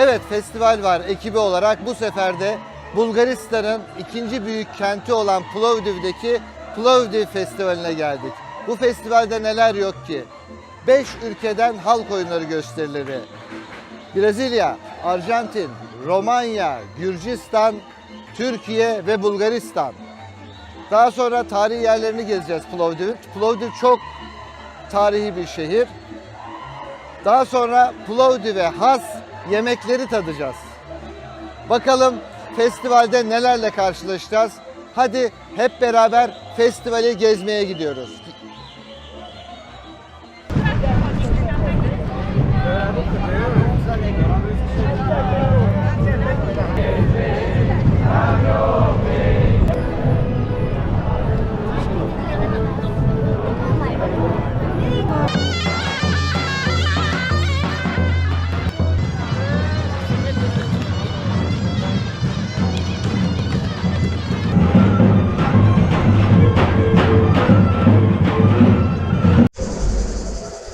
Evet festival var ekibi olarak bu sefer de Bulgaristan'ın ikinci büyük kenti olan Plovdiv'deki Plovdiv Festivali'ne geldik. Bu festivalde neler yok ki? 5 ülkeden halk oyunları gösterileri. Brezilya, Arjantin, Romanya, Gürcistan, Türkiye ve Bulgaristan. Daha sonra tarihi yerlerini gezeceğiz Plovdiv'in. Plovdiv çok tarihi bir şehir. Daha sonra Plovdiv'e has yemekleri tadacağız. Bakalım festivalde nelerle karşılaşacağız. Hadi hep beraber festivali gezmeye gidiyoruz.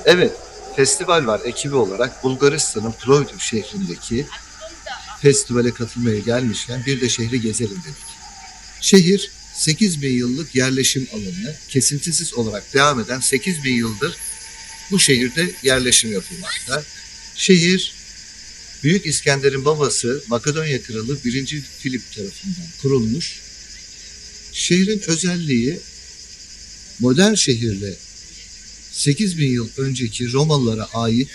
Evet, festival var ekibi olarak Bulgaristan'ın Plovdiv şehrindeki festivale katılmaya gelmişken bir de şehri gezelim dedik. Şehir 8 bin yıllık yerleşim alanı kesintisiz olarak devam eden 8 bin yıldır bu şehirde yerleşim yapılmakta. Şehir Büyük İskender'in babası Makedonya Kralı 1. Filip tarafından kurulmuş. Şehrin özelliği modern şehirle 8 bin yıl önceki Romalılara ait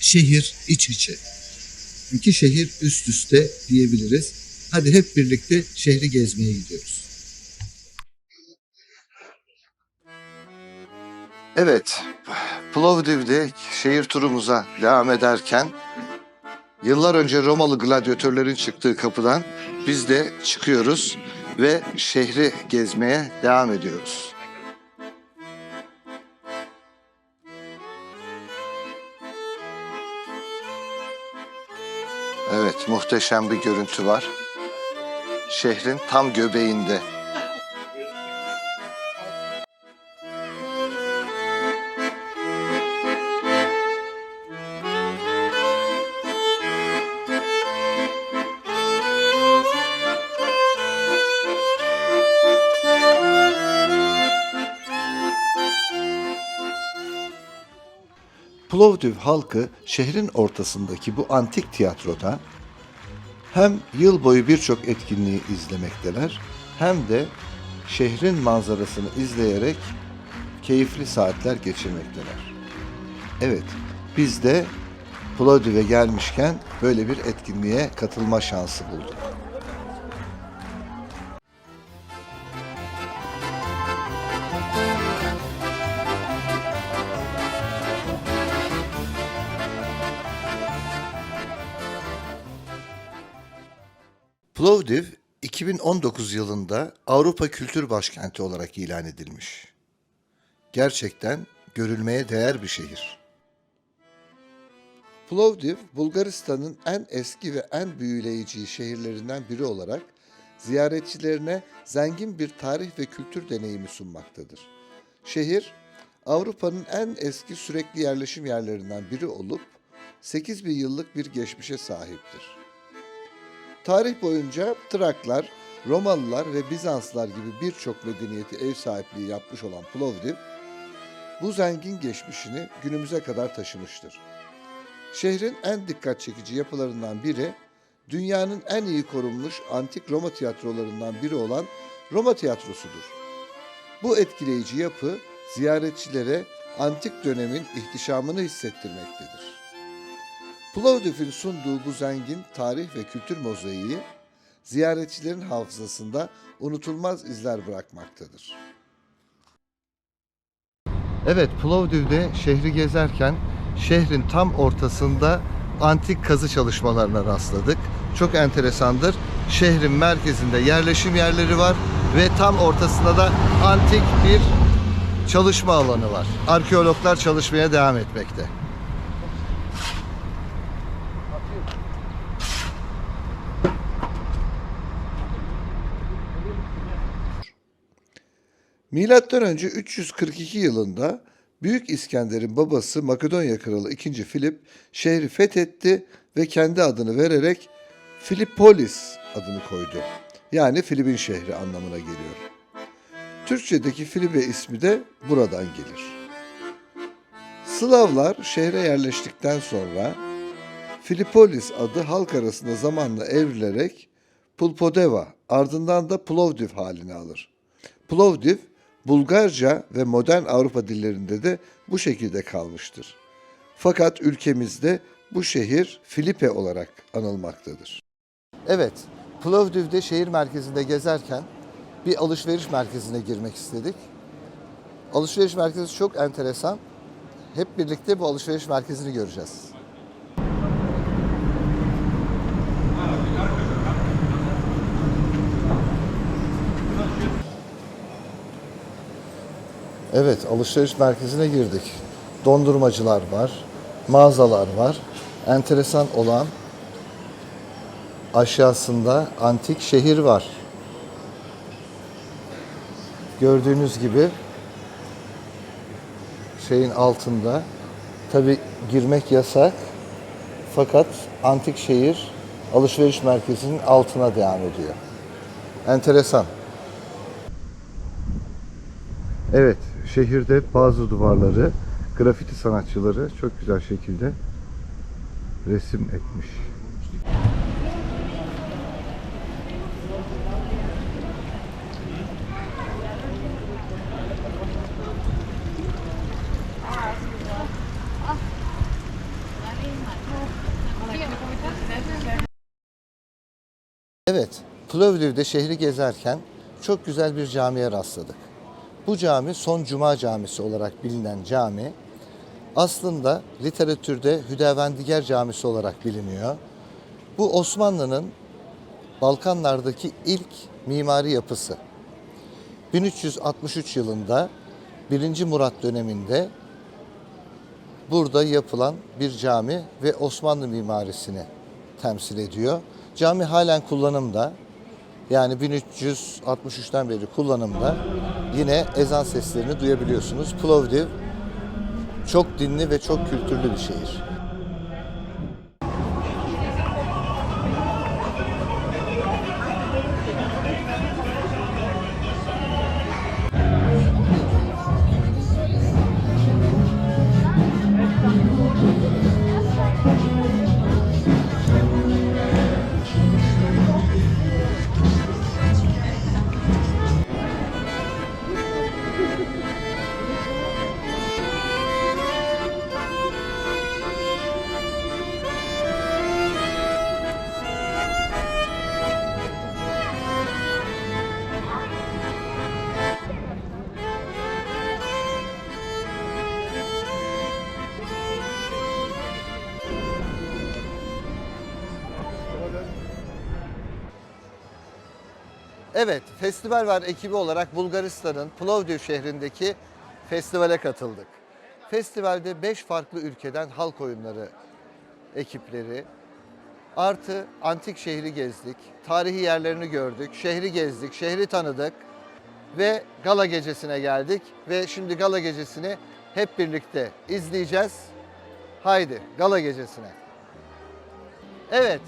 şehir iç içe. İki şehir üst üste diyebiliriz. Hadi hep birlikte şehri gezmeye gidiyoruz. Evet, Plovdiv'de şehir turumuza devam ederken yıllar önce Romalı gladyatörlerin çıktığı kapıdan biz de çıkıyoruz ve şehri gezmeye devam ediyoruz. Evet, muhteşem bir görüntü var. Şehrin tam göbeğinde. Plovdiv halkı şehrin ortasındaki bu antik tiyatroda hem yıl boyu birçok etkinliği izlemekteler hem de şehrin manzarasını izleyerek keyifli saatler geçirmekteler. Evet, biz de Plovdiv'e gelmişken böyle bir etkinliğe katılma şansı bulduk. Plovdiv 2019 yılında Avrupa Kültür Başkenti olarak ilan edilmiş. Gerçekten görülmeye değer bir şehir. Plovdiv, Bulgaristan'ın en eski ve en büyüleyici şehirlerinden biri olarak ziyaretçilerine zengin bir tarih ve kültür deneyimi sunmaktadır. Şehir, Avrupa'nın en eski sürekli yerleşim yerlerinden biri olup 8000 yıllık bir geçmişe sahiptir. Tarih boyunca Traklar, Romalılar ve Bizanslar gibi birçok medeniyeti ev sahipliği yapmış olan Plovdiv, bu zengin geçmişini günümüze kadar taşımıştır. Şehrin en dikkat çekici yapılarından biri, dünyanın en iyi korunmuş antik Roma tiyatrolarından biri olan Roma Tiyatrosu'dur. Bu etkileyici yapı ziyaretçilere antik dönemin ihtişamını hissettirmektedir. Plovdiv'in sunduğu bu zengin tarih ve kültür mozaiği ziyaretçilerin hafızasında unutulmaz izler bırakmaktadır. Evet, Plovdiv'de şehri gezerken şehrin tam ortasında antik kazı çalışmalarına rastladık. Çok enteresandır. Şehrin merkezinde yerleşim yerleri var ve tam ortasında da antik bir çalışma alanı var. Arkeologlar çalışmaya devam etmekte. Milattan önce 342 yılında Büyük İskender'in babası Makedonya Kralı 2. Filip şehri fethetti ve kendi adını vererek Filipolis adını koydu. Yani Filip'in şehri anlamına geliyor. Türkçedeki Filibe ismi de buradan gelir. Slavlar şehre yerleştikten sonra Filipolis adı halk arasında zamanla evrilerek Pulpodeva ardından da Plovdiv halini alır. Plovdiv, Bulgarca ve modern Avrupa dillerinde de bu şekilde kalmıştır. Fakat ülkemizde bu şehir Filipe olarak anılmaktadır. Evet, Plovdiv'de şehir merkezinde gezerken bir alışveriş merkezine girmek istedik. Alışveriş merkezi çok enteresan. Hep birlikte bu alışveriş merkezini göreceğiz. Evet, alışveriş merkezine girdik. Dondurmacılar var, mağazalar var. Enteresan olan aşağısında antik şehir var. Gördüğünüz gibi şeyin altında tabi girmek yasak fakat antik şehir alışveriş merkezinin altına devam ediyor. Enteresan. Evet, şehirde bazı duvarları grafiti sanatçıları çok güzel şekilde resim etmiş. Evet, Plovdiv'de şehri gezerken çok güzel bir camiye rastladık. Bu cami Son Cuma Camisi olarak bilinen cami aslında literatürde Hüdavendigar Camisi olarak biliniyor. Bu Osmanlı'nın Balkanlardaki ilk mimari yapısı. 1363 yılında 1. Murat döneminde burada yapılan bir cami ve Osmanlı mimarisini temsil ediyor. Cami halen kullanımda. Yani 1363'ten beri kullanımda. Yine ezan seslerini duyabiliyorsunuz. Plovdiv çok dinli ve çok kültürlü bir şehir. Evet, Festival Var ekibi olarak Bulgaristan'ın Plovdiv şehrindeki festivale katıldık. Festivalde 5 farklı ülkeden halk oyunları ekipleri, artı antik şehri gezdik, tarihi yerlerini gördük, şehri gezdik, şehri tanıdık ve gala gecesine geldik ve şimdi gala gecesini hep birlikte izleyeceğiz. Haydi gala gecesine. Evet,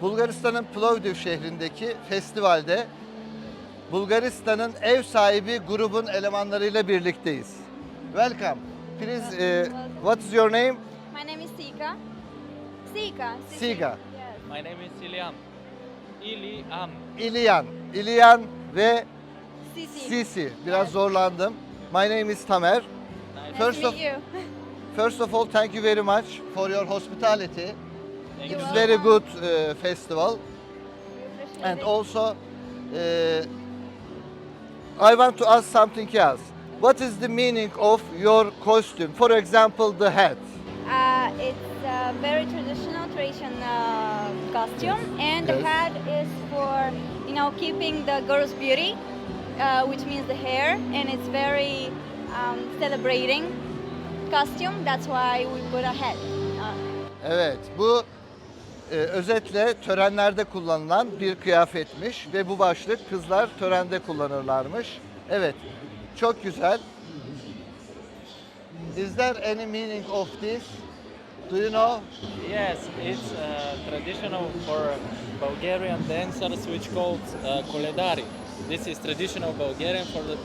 Bulgaristan'ın Plovdiv şehrindeki festivalde Bulgaristan'ın ev sahibi grubun elemanlarıyla birlikteyiz. Welcome. Please, uh, what is your name? My name is Sika. Sika. Siga. Yes. My name is Iliam. Iliam. İlyan. İlyan ve Sisi. Sisi. Biraz zorlandım. My name is Tamer. Nice First of- meet you. First of all, thank you very much for your hospitality. Thank It you. very good uh, festival. And also, uh, I want to ask something else. What is the meaning of your costume? For example, the hat. Uh, it's a very traditional Croatian uh, costume, and the Yes. hat is for you know keeping the girl's beauty, uh, which means the hair, and it's very um, celebrating costume. That's why we put a hat. on. Evet, bu e, özetle törenlerde kullanılan bir kıyafetmiş ve bu başlık kızlar törende kullanırlarmış. Evet, çok güzel. Is there any meaning of this? Do you know? Yes, it's uh, traditional for Bulgarian dancers which called uh, koledari. This is traditional Bulgarian for the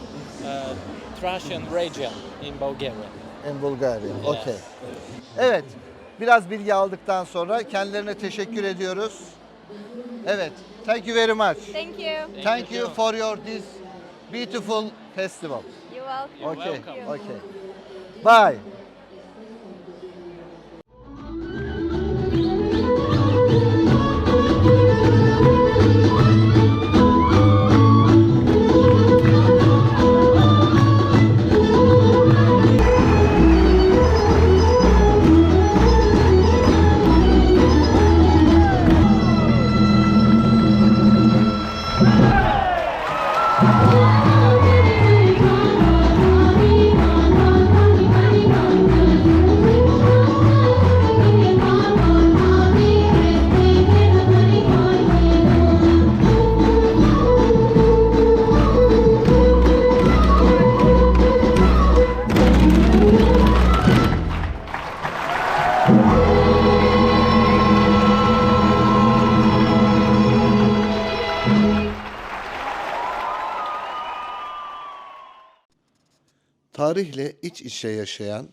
uh, Thracian region in Bulgaria. In Bulgaria. Okay. Evet. Biraz bilgi aldıktan sonra kendilerine teşekkür ediyoruz. Evet. Thank you very much. Thank you. Thank you for your this beautiful festival. You're welcome. You're Okay. welcome. Okay. Bye. Tarihle iç içe yaşayan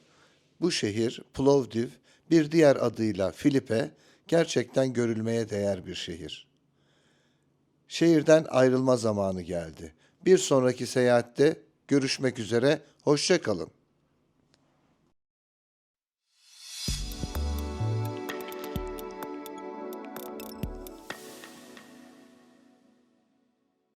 bu şehir Plovdiv, bir diğer adıyla Filipe, gerçekten görülmeye değer bir şehir. Şehirden ayrılma zamanı geldi. Bir sonraki seyahatte görüşmek üzere, hoşça kalın.